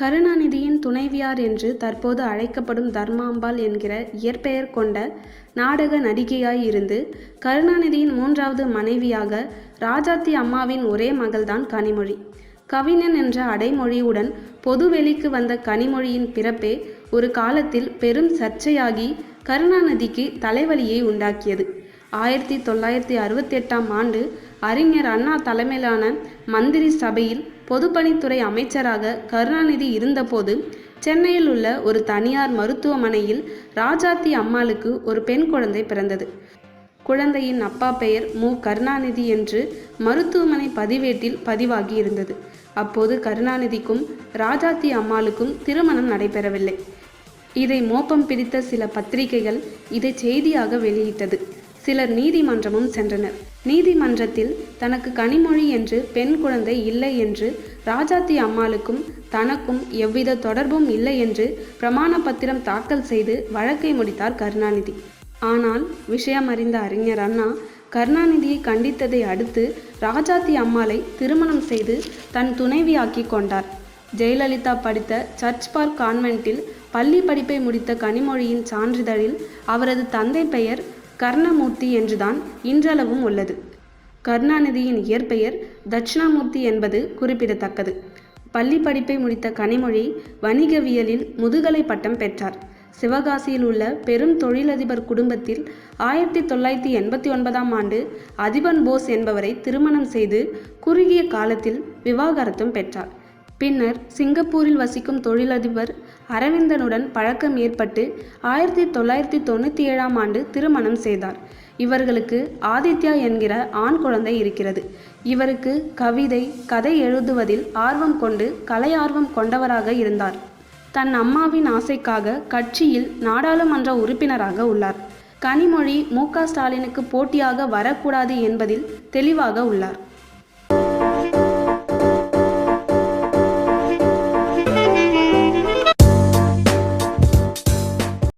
கருணாநிதியின் துணைவியார் என்று தற்போது அழைக்கப்படும் தர்மாம்பாள் என்கிற இயற்பெயர் கொண்ட நாடக நடிகையாய் இருந்து கருணாநிதியின் மூன்றாவது மனைவியாக ராஜாத்தி அம்மாவின் ஒரே மகள்தான் கனிமொழி. கவிஞன் என்ற அடைமொழியுடன் பொதுவெளிக்கு வந்த கனிமொழியின் பிறப்பே ஒரு காலத்தில் பெரும் சர்ச்சையாகி கருணாநிதிக்கு தலைவலியை உண்டாக்கியது. ஆயிரத்தி தொள்ளாயிரத்தி அறுபத்தி அறுபத்தெட்டாம் ஆண்டு அறிஞர் அண்ணா தலைமையிலான மந்திரி சபையில் பொதுப்பணித்துறை அமைச்சராக கருணாநிதி இருந்தபோது சென்னையில் உள்ள ஒரு தனியார் மருத்துவமனையில் ராஜாத்தி அம்மாளுக்கு ஒரு பெண் குழந்தை பிறந்தது. குழந்தையின் அப்பா பெயர் மு. கருணாநிதி என்று மருத்துவமனை பதிவேட்டில் பதிவாகி இருந்தது. அப்போது கருணாநிதிக்கும் ராஜாத்தி அம்மாளுக்கும் திருமணம் நடைபெறவில்லை. இதை மோப்பம் பிடித்த சில பத்திரிகைகள் இதை செய்தியாக வெளியிட்டது. சிலர் நீதிமன்றமும் சென்றனர். நீதிமன்றத்தில் தனக்கு கனிமொழி என்று பெண் குழந்தை இல்லை என்று ராஜாத்தி அம்மாளுக்கும் தனக்கும் எவ்வித தொடர்பும் இல்லை என்று பிரமாண பத்திரம் தாக்கல் செய்து வழக்கை முடித்தார் கருணாநிதி. ஆனால் விஷயம் அறிந்த அறிஞர் அண்ணா கருணாநிதியை கண்டித்ததை அடுத்து ராஜாத்தி அம்மாளை திருமணம் செய்து தன் துணைவியாக்கிக் கொண்டார். ஜெயலலிதா படித்த சர்ச் பார்க் கான்வென்ட்டில் பள்ளி படிப்பை முடித்த கனிமொழியின் சான்றிதழில் அவரது தந்தை பெயர் கர்ணமூர்த்தி என்றுதான் இன்றளவும் உள்ளது. கருணாநிதியின் இயற்பெயர் தட்சிணாமூர்த்தி என்பது குறிப்பிடத்தக்கது. பள்ளி படிப்பை முடித்த கனிமொழி வணிகவியலில் முதுகலை பட்டம் பெற்றார். சிவகாசியில் உள்ள பெரும் தொழிலதிபர் குடும்பத்தில் ஆயிரத்தி தொள்ளாயிரத்தி எண்பத்தி ஒன்பதாம் ஆண்டு அதிபன் போஸ் என்பவரை திருமணம் செய்து குறுகிய காலத்தில் விவாகரத்தும் பெற்றார். பின்னர் சிங்கப்பூரில் வசிக்கும் தொழிலதிபர் அரவிந்தனுடன் பழக்கம் ஏற்பட்டு ஆயிரத்தி தொள்ளாயிரத்தி தொண்ணூற்றி ஏழாம் ஆண்டு திருமணம் செய்தார். இவர்களுக்கு ஆதித்யா என்கிற ஆண் குழந்தை இருக்கிறது. இவருக்கு கவிதை, கதை எழுதுவதில் ஆர்வம் கொண்டு கலையார்வம் கொண்டவராக இருந்தார். தன் அம்மாவின் ஆசைக்காக கட்சியில் நாடாளுமன்ற உறுப்பினராக உள்ளார். கனிமொழி மு. க. ஸ்டாலினுக்கு போட்டியாக வரக்கூடாது என்பதில் தெளிவாக உள்ளார்.